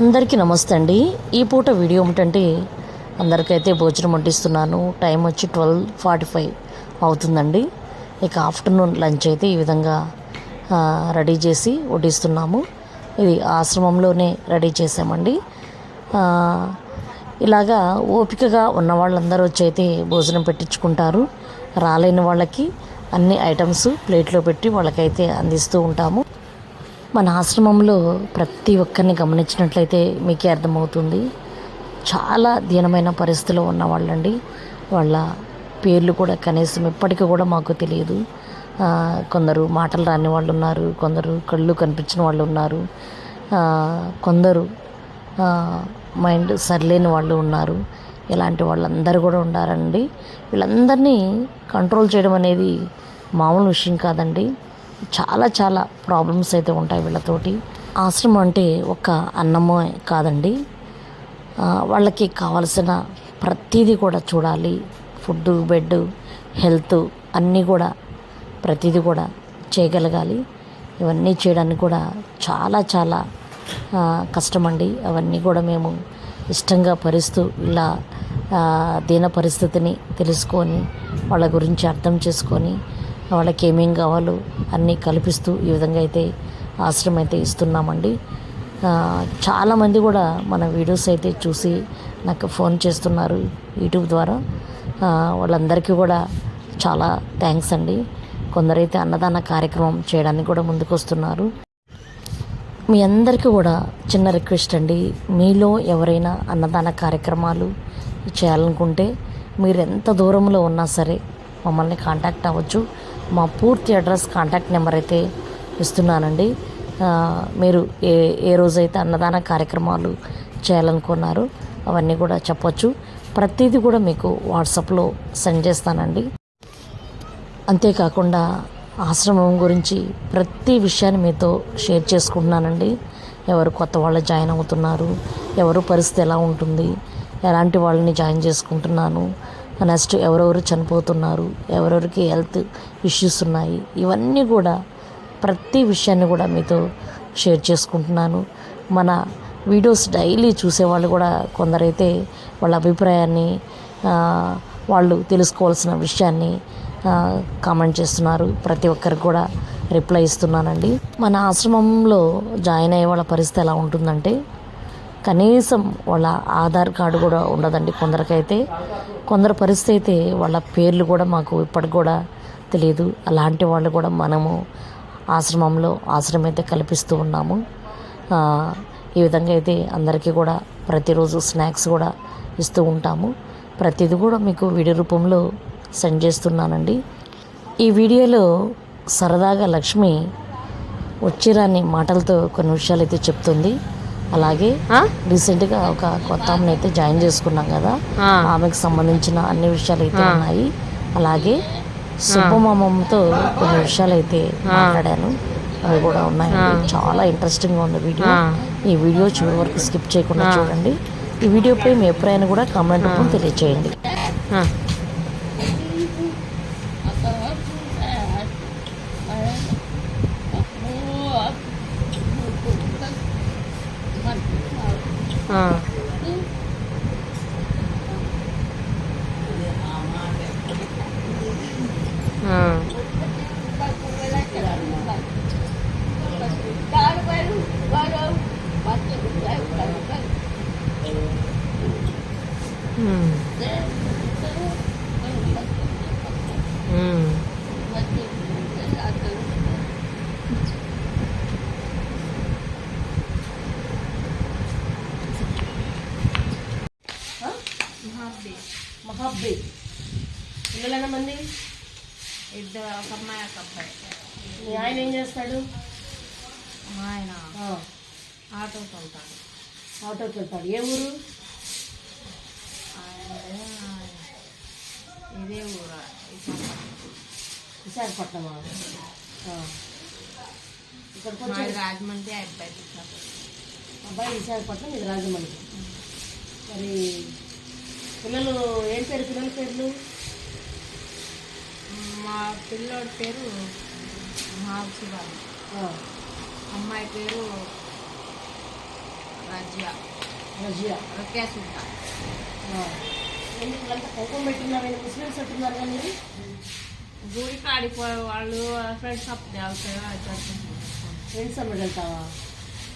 అందరికీ నమస్తే అండి ఈ పూట వీడియో ఏమిటంటే అందరికైతే భోజనం వండిస్తున్నాను టైం వచ్చి ట్వెల్వ్ ఫార్టీ ఫైవ్ అవుతుందండి ఇక ఆఫ్టర్నూన్ లంచ్ అయితే ఈ విధంగా రెడీ చేసి వడ్డిస్తున్నాము ఇది ఆశ్రమంలోనే రెడీ చేసామండి ఇలాగా ఓపికగా ఉన్న వాళ్ళందరూ వచ్చి అయితే భోజనం పెట్టించుకుంటారు రాలేని వాళ్ళకి అన్ని ఐటమ్స్ ప్లేట్లో పెట్టి వాళ్ళకైతే అందిస్తూ ఉంటాము మన ఆశ్రమంలో ప్రతి ఒక్కరిని గమనించినట్లయితే మీకే అర్థమవుతుంది చాలా దీనమైన పరిస్థితిలో ఉన్న వాళ్ళండి వాళ్ళ పేర్లు కూడా కనీసం ఇప్పటికీ కూడా మాకు తెలియదు కొందరు మాటలు రాని వాళ్ళు ఉన్నారు కొందరు కళ్ళు కనిపించిన వాళ్ళు ఉన్నారు కొందరు మైండ్ సరిలేని వాళ్ళు ఉన్నారు ఇలాంటి వాళ్ళందరూ కూడా ఉన్నారండి వీళ్ళందరినీ కంట్రోల్ చేయడం అనేది మామూలు విషయం కాదండి చాలా చాలా ప్రాబ్లమ్స్ అయితే ఉంటాయి వీళ్ళతోటి ఆశ్రమం అంటే ఒక అన్నమో కాదండి వాళ్ళకి కావలసిన ప్రతిదీ కూడా చూడాలి ఫుడ్ బెడ్ హెల్త్ అన్నీ కూడా ప్రతిదీ కూడా చేయగలగాలి ఇవన్నీ చేయడానికి కూడా చాలా చాలా కష్టమండి అవన్నీ కూడా మేము ఇష్టంగా పరిస్తూ ఇలా దీన పరిస్థితిని తెలుసుకొని వాళ్ళ గురించి అర్థం చేసుకొని వాళ్ళకి ఏమేం కావాలో అన్నీ కల్పిస్తూ ఈ విధంగా అయితే ఆశ్రమం అయితే ఇస్తున్నామండి చాలామంది కూడా మన వీడియోస్ అయితే చూసి నాకు ఫోన్ చేస్తున్నారు యూట్యూబ్ ద్వారా వాళ్ళందరికీ కూడా చాలా థ్యాంక్స్ అండి కొందరైతే అన్నదాన కార్యక్రమం చేయడానికి కూడా ముందుకొస్తున్నారు మీ అందరికీ కూడా చిన్న రిక్వెస్ట్ అండి మీలో ఎవరైనా అన్నదాన కార్యక్రమాలు చేయాలనుకుంటే మీరు ఎంత దూరంలో ఉన్నా సరే మమ్మల్ని కాంటాక్ట్ అవ్వచ్చు మా పూర్తి అడ్రస్ కాంటాక్ట్ నెంబర్ అయితే ఇస్తున్నానండి మీరు ఏ ఏ రోజైతే అన్నదాన కార్యక్రమాలు చేయాలనుకున్నారు అవన్నీ కూడా చెప్పొచ్చు ప్రతిదీ కూడా మీకు వాట్సాప్లో సెండ్ చేస్తానండి అంతేకాకుండా ఆశ్రమం గురించి ప్రతి విషయాన్ని మీతో షేర్ చేసుకుంటున్నానండి ఎవరు కొత్త వాళ్ళు జాయిన్ అవుతున్నారు ఎవరు పరిస్థితి ఎలా ఉంటుంది ఎలాంటి వాళ్ళని జాయిన్ చేసుకుంటున్నాను నెక్స్ట్ ఎవరెవరు చనిపోతున్నారు ఎవరెవరికి హెల్త్ ఇష్యూస్ ఉన్నాయి ఇవన్నీ కూడా ప్రతి విషయాన్ని కూడా మీతో షేర్ చేసుకుంటున్నాను మన వీడియోస్ డైలీ చూసేవాళ్ళు కూడా కొందరైతే వాళ్ళ అభిప్రాయాన్ని వాళ్ళు తెలుసుకోవాల్సిన విషయాన్ని కామెంట్ చేస్తున్నారు ప్రతి ఒక్కరికి కూడా రిప్లై ఇస్తున్నానండి మన ఆశ్రమంలో జాయిన్ అయ్యే వాళ్ళ పరిస్థితి ఎలా ఉంటుందంటే కనీసం వాళ్ళ ఆధార్ కార్డు కూడా ఉండదండి కొందరికైతే కొందరి పరిస్థితి అయితే వాళ్ళ పేర్లు కూడా మాకు ఇప్పటికి కూడా ఆసక్తి లేదు అలాంటి వాళ్ళు కూడా మనము ఆశ్రమంలో ఆశ్రమం అయితే కల్పిస్తూ ఉన్నాము ఈ విధంగా అయితే అందరికీ కూడా ప్రతిరోజు స్నాక్స్ కూడా ఇస్తూ ఉంటాము ప్రతిదీ కూడా మీకు వీడియో రూపంలో సెండ్ చేస్తున్నానండి ఈ వీడియోలో సరదాగా లక్ష్మి వచ్చిరాని మాటలతో కొన్ని విషయాలు అయితే చెప్తుంది అలాగే రీసెంట్గా ఒక కొత్త ఆమెను అయితే జాయిన్ చేసుకున్నాం కదా ఆమెకు సంబంధించిన అన్ని విషయాలు అయితే ఉన్నాయి అలాగే సుబ్బమామతో కొన్ని విషయాలు అయితే మాట్లాడాను అవి కూడా ఉన్నాయి చాలా ఇంట్రెస్టింగ్గా ఉంది వీడియో ఈ వీడియో చివరి వరకు స్కిప్ చేయకుండా చూడండి ఈ వీడియోపై మీ అభిప్రాయాన్ని కూడా కామెంట్ రూపం తెలియచేయండి Uh. అబ్బాయి పిల్లలు ఎంతమంది ఇద్దరు ఒక అమ్మాయి ఒక అబ్బాయి మీ ఆయన ఏం చేస్తాడు మా ఆయన ఆటోకి వెళ్తాడు ఆటోకి వెళ్తాడు ఏ ఊరు ఇదే ఊరు విశాఖపట్నం ఆ. ఇక్కడికి మా వచ్చి రాజమండ్రి అబ్బాయి అబ్బాయి విశాఖపట్నం ఇది రాజమండ్రి మరి పిల్లలు ఏం పేరు పిల్లల పేర్లు మా పిల్లోడి పేరు మహాక్షి గారు అమ్మాయి పేరు రజియా రజియా రక్యా సుల్తా ఎందుకంత కోపం పెట్టినారు ముస్లిమ్స్ అంటున్నారు కానీ గుడికి ఆడిపోయే వాళ్ళు ఫ్రెండ్స్ అప్ ఫ్రెండ్స్ అమ్మ వెళ్తావా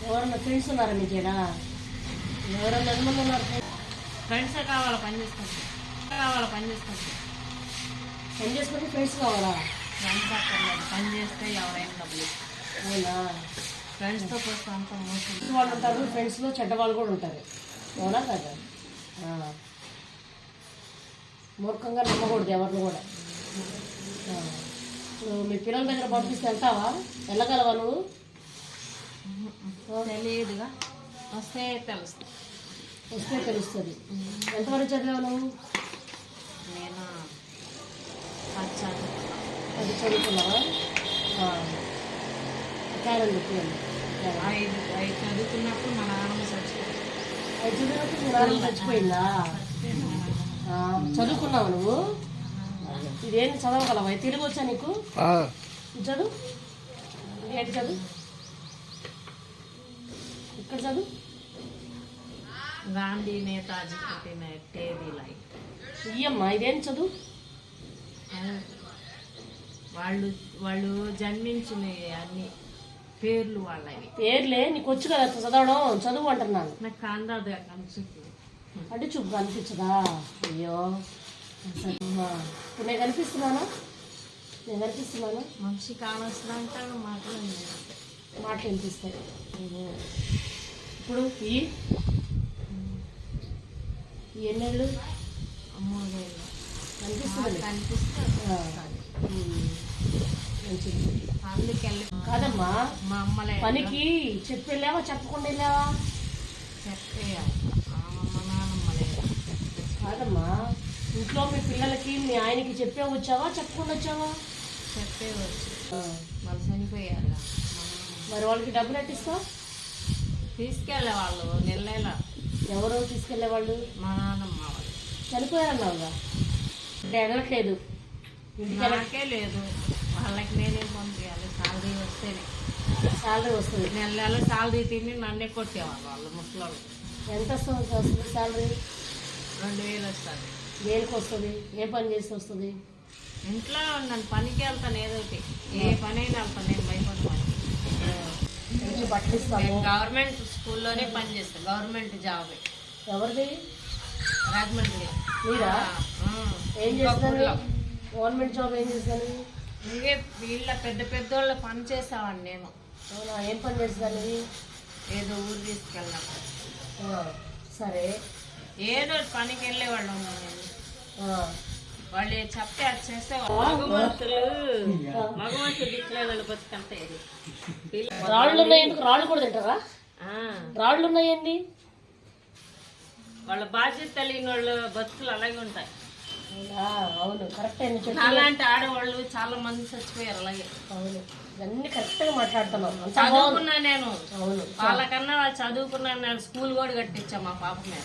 ఎవరన్నా ఫ్రెండ్స్ ఉన్నారా మీకేనా ఎవరన్నా ఉన్నారు ఫ్రెండ్సే కావాలా పని చేసుకుంటే కావాలా పని చేసుకుంటే పని చేసుకుంటే ఫ్రెండ్స్ కావాలా ఫ్రెండ్స్ అక్కర్లేదు పని చేస్తే ఎవరైనా డబ్బులు అవునా ఫ్రెండ్స్తో పోస్తే అంత మోసం వాళ్ళు ఉంటారు ఫ్రెండ్స్లో చెడ్డ వాళ్ళు కూడా ఉంటారు అవునా కదా మూర్ఖంగా నమ్మకూడదు ఎవరిని కూడా మీ పిల్లల దగ్గర పంపిస్తే వెళ్తావా వెళ్ళగలవా నువ్వు తెలియదుగా వస్తే తెలుస్తుంది వస్తే తెలుస్తుంది ఎంతవరకు చదివావు నువ్వు నేను అది చదువుకున్నావా చదువుతున్నప్పుడు మా చచ్చిపోయింది ఐదు చచ్చిపోయిందా చదువుకున్నావు నువ్వు ఇదేం చదవగలవా తెలుగు వచ్చా నీకు చదువు ఏంటి చదువు ఇక్కడ చదువు గాంధీ నేతాజీ పుట్టిన టేబీ ఇయ్యమ్మా ఇదేం చదువు వాళ్ళు వాళ్ళు జన్మించిన అన్ని పేర్లు వాళ్ళవి పేర్లే నీకు వచ్చు కదా చదవడం చదువు అంటున్నాను నాకు కాందాదు అనిపిస్తుంది అంటే చూపు కనిపించదా అయ్యో నేను కనిపిస్తున్నాను నేను కనిపిస్తున్నాను మనిషి కావాల్సిన అంటాను మాటలు మాటలు వినిపిస్తాయి ఇప్పుడు ఈ ఎన్నెళ్ళు కనిపిస్తుంది కాదమ్మా మా పనికి చెప్పి వెళ్ళావా చెప్పకుండా వెళ్ళావా మా కాదమ్మా ఇంట్లో మీ పిల్లలకి మీ ఆయనకి చెప్పే వచ్చావా చెప్పకుండా వచ్చావా చెప్పే వచ్చా మరి వాళ్ళకి డబ్బులు ఎట్టిస్తావు తీసుకెళ్ళే వాళ్ళు నెల ఎవరు తీసుకెళ్లేవాళ్ళు మా నాన్నమ్మ వాళ్ళు చనిపోయారన్నావుగా వెళ్ళట్లేదు ఇంటికే లేదు వాళ్ళకి నేనేం పంపించాలి శాలరీ వస్తేనే శాలరీ వస్తుంది నెల నెల శాలరీ తిని నన్నే కొట్టేవాళ్ళు వాళ్ళు ముసలి ఎంత వస్తుంది శాలరీ రెండు వేలు వస్తుంది దేనికి వస్తుంది ఏ పని చేసి వస్తుంది ఇంట్లో నన్ను పనికి వెళ్తాను ఏదోటి ఏ పని అయినా వెళ్తాను వాళ్ళకి గవర్నమెంట్ స్కూల్లోనే పనిచేస్తాం గవర్నమెంట్ జాబ్ ఎవరిది రాజమండ్రి మీరా ఏం చేస్తారు గవర్నమెంట్ జాబ్ ఏం చేస్తాను ఇవే వీళ్ళ పెద్ద పెద్ద వాళ్ళ పని చేసావాను నేను ఏం పని చేస్తాను ఏదో ఊరు తీసుకెళ్ళాం సరే ఏదో పనికి వెళ్ళేవాళ్ళం నేను వాళ్ళు చెప్తే అది చేస్తే మగమతులు మగమతులు దిక్కులేని బతుకంతే రాళ్ళు ఉన్నాయి రాళ్ళు కూడా తింటారా రాళ్ళు ఉన్నాయండి వాళ్ళ బాధ్యత తెలియని వాళ్ళ బతుకులు అలాగే ఉంటాయి అవును కరెక్ట్ అలాంటి ఆడవాళ్ళు చాలా మంది చచ్చిపోయారు అలాగే అవును ఇవన్నీ గా మాట్లాడుతున్నాం చదువుకున్నా నేను అవును వాళ్ళకన్నా వాళ్ళు చదువుకున్నాను నేను స్కూల్ కూడా కట్టించా మా పాప మీద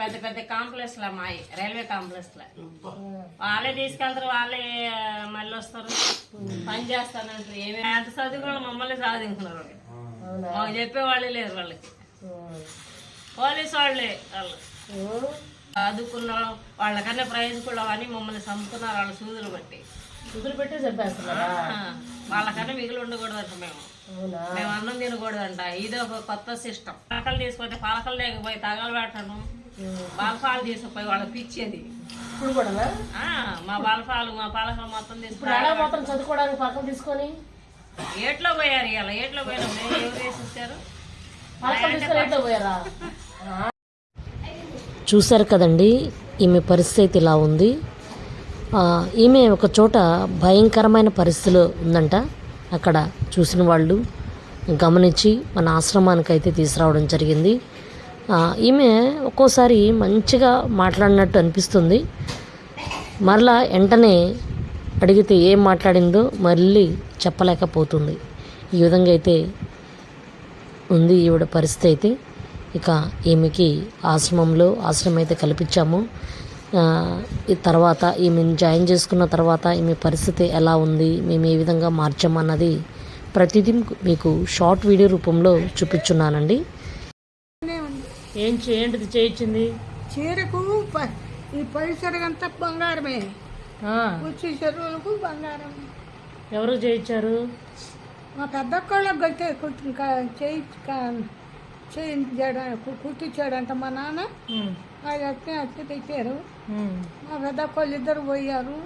పెద్ద పెద్ద కాంప్లెక్స్ లో మాయి రైల్వే కాంప్లెక్స్ లో వాళ్ళే తీసుకెళ్తారు వాళ్ళే మళ్ళీ వస్తారు పని చేస్తానంటారు ఏమి ఎంత చదువుకున్న మమ్మల్ని సాధించుకున్నారు మాకు వాళ్ళే లేరు వాళ్ళకి పోలీసు వాళ్ళే వాళ్ళు చదువుకున్న వాళ్ళకన్నా ప్రైజ్ కూడా అని మమ్మల్ని చంపుతున్నారు వాళ్ళ సూదులు బట్టి కుదురు పెట్టి చంపేస్తున్నారా వాళ్ళకన్నా మిగిలి ఉండకూడదు అంట మేము మేము అన్నం తినకూడదంట ఇది ఒక కొత్త సిస్టమ్ పాలకలు తీసుకుంటే పాలకలు లేకపోయి తగలు పెట్టడం బాలపాలు తీసుకుపోయి వాళ్ళకి పిచ్చేది మా బాలపాలు మా పాలకలు మొత్తం తీసుకుని మొత్తం చదువుకోవడానికి పాలకలు తీసుకొని ఏట్లో పోయారు ఇలా ఏట్లో పోయినప్పుడు ఎవరు వేసిస్తారు చూశారు కదండి ఈమె పరిస్థితి ఇలా ఉంది ఈమె ఒక చోట భయంకరమైన పరిస్థితిలో ఉందంట అక్కడ చూసిన వాళ్ళు గమనించి మన ఆశ్రమానికి అయితే తీసుకురావడం జరిగింది ఈమె ఒక్కోసారి మంచిగా మాట్లాడినట్టు అనిపిస్తుంది మరలా వెంటనే అడిగితే ఏం మాట్లాడిందో మళ్ళీ చెప్పలేకపోతుంది ఈ విధంగా అయితే ఉంది ఈవిడ పరిస్థితి అయితే ఇక ఈమెకి ఆశ్రమంలో ఆశ్రమం అయితే కల్పించాము ఈ తర్వాత ఈమెను జాయిన్ చేసుకున్న తర్వాత ఈమె పరిస్థితి ఎలా ఉంది మేము ఏ విధంగా మార్చామన్నది ప్రతిదీ మీకు షార్ట్ వీడియో రూపంలో చూపించున్నానండి ఏం చేయండి చేయించింది చీరకు ఈ పరిసరంతా బంగారమే వచ్చి చెరువులకు బంగారం ఎవరు చేయించారు మా పెద్ద కొడుకు చేయించ చేయించాడు కుట్టించాడంట మా నాన్న అది అట్నే అట్నే తెచ్చారు మా పెద్ద వాళ్ళు ఇద్దరు పోయారు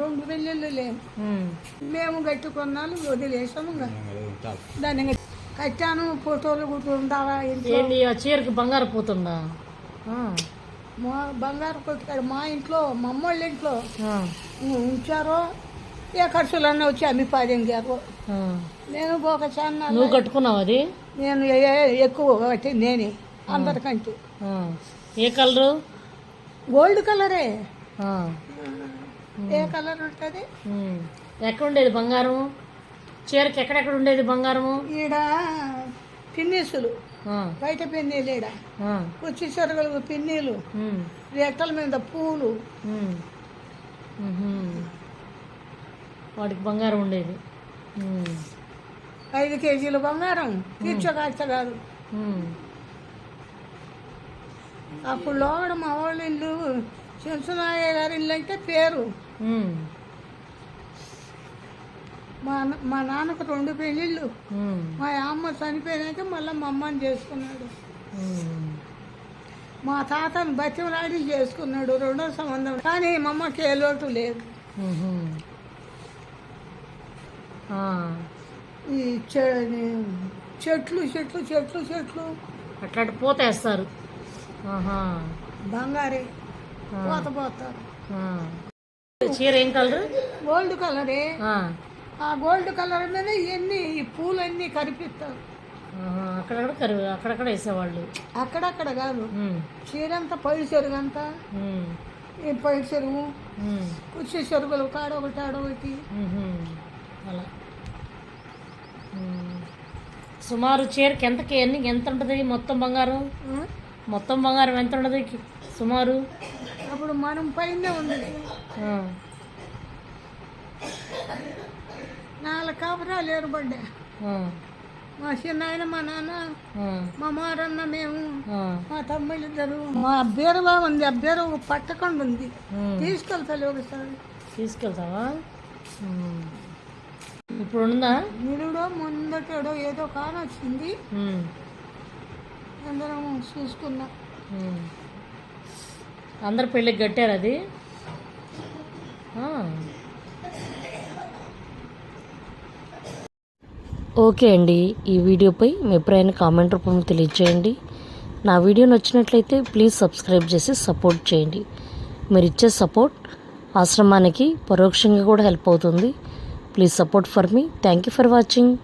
రెండు పెళ్ళిళ్ళు లేవు మేము కట్టుకున్నాను వదిలేసాము దాన్ని కట్టాను ఫోటోలు కుట్టుండాలా ఏంటి ఆ చీరకి బంగారు పోతుందా మా బంగారు కొట్టుకాడు మా ఇంట్లో మా అమ్మోళ్ళ ఇంట్లో ఉంచారో ఏ ఖర్చులన్నీ వచ్చి అమ్మి పాదం గారు నేను ఒక చాన్న నువ్వు కట్టుకున్నావు అది నేను ఎక్కువ ఒకటి నేనే అందరికంటే ఏ కలరు గోల్డ్ కలరే ఏ కలర్ ఉంటుంది ఎక్కడ ఉండేది బంగారం చీరకి ఎక్కడెక్కడ ఉండేది బంగారము ఈడ పిన్నీసులు బయట పిన్నీలు ఈడ కుచ్చి చెరగలు పిన్నీలు రెక్కల మీద పూలు వాటికి బంగారం ఉండేది ఐదు కేజీలు బంగారం తీర్చగాచ అప్పుడు లోగడ మా వాళ్ళ ఇల్లు శంసునాయ గారి ఇల్లు అంటే పేరు మా మా నాన్నకు రెండు పెళ్ళిళ్ళు మా అమ్మ చనిపోయినాక మళ్ళీ మా అమ్మని చేసుకున్నాడు మా తాతను బతిమలాడి చేసుకున్నాడు రెండో సంబంధం కానీ మా అమ్మకి ఏ లోటు లేదు ఈ చెట్లు చెట్లు చెట్లు చెట్లు అట్లా పోతేస్తారు బంగారే పోత పోతారు చీర ఏం కలర్ గోల్డ్ కలరే ఆ గోల్డ్ కలర్ మీద ఇవన్నీ ఈ పూలన్నీ కరిపిస్తారు అక్కడక్కడ కరి అక్కడక్కడ వేసేవాళ్ళు అక్కడక్కడ కాదు చీరంతా అంతా పైడు చెరుగు అంతా ఈ పైడు చెరువు కుర్చీ చెరుగులు కాడొకటి ఆడొకటి అలా సుమారు చీరకి ఎంతకి ఎన్ని ఎంత ఉంటుంది మొత్తం బంగారం మొత్తం బంగారం ఎంత ఉండదు సుమారు అప్పుడు మనం పైన ఉంది నాలుగు కాపురాలు ఏర్పడ్డా మా చిన్నాయన మా నాన్న మా మారన్న మేము మా తమ్ముళ్ళు ఇద్దరు మా బీరువా ఉంది ఆ పట్టకుండా ఉంది తీసుకెళ్తా ఒకసారి తీసుకెళ్తావా ఇప్పుడుందా ఉందా ముందటడో ఏదో కాని వచ్చింది అందరం చూసుకున్నాం అందరు పెళ్ళికి కట్టారు అది ఓకే అండి ఈ వీడియోపై మీ అభిప్రాయాన్ని కామెంట్ రూపంలో తెలియజేయండి నా వీడియో నచ్చినట్లయితే ప్లీజ్ సబ్స్క్రైబ్ చేసి సపోర్ట్ చేయండి మీరు ఇచ్చే సపోర్ట్ ఆశ్రమానికి పరోక్షంగా కూడా హెల్ప్ అవుతుంది Please support for me. Thank you for watching.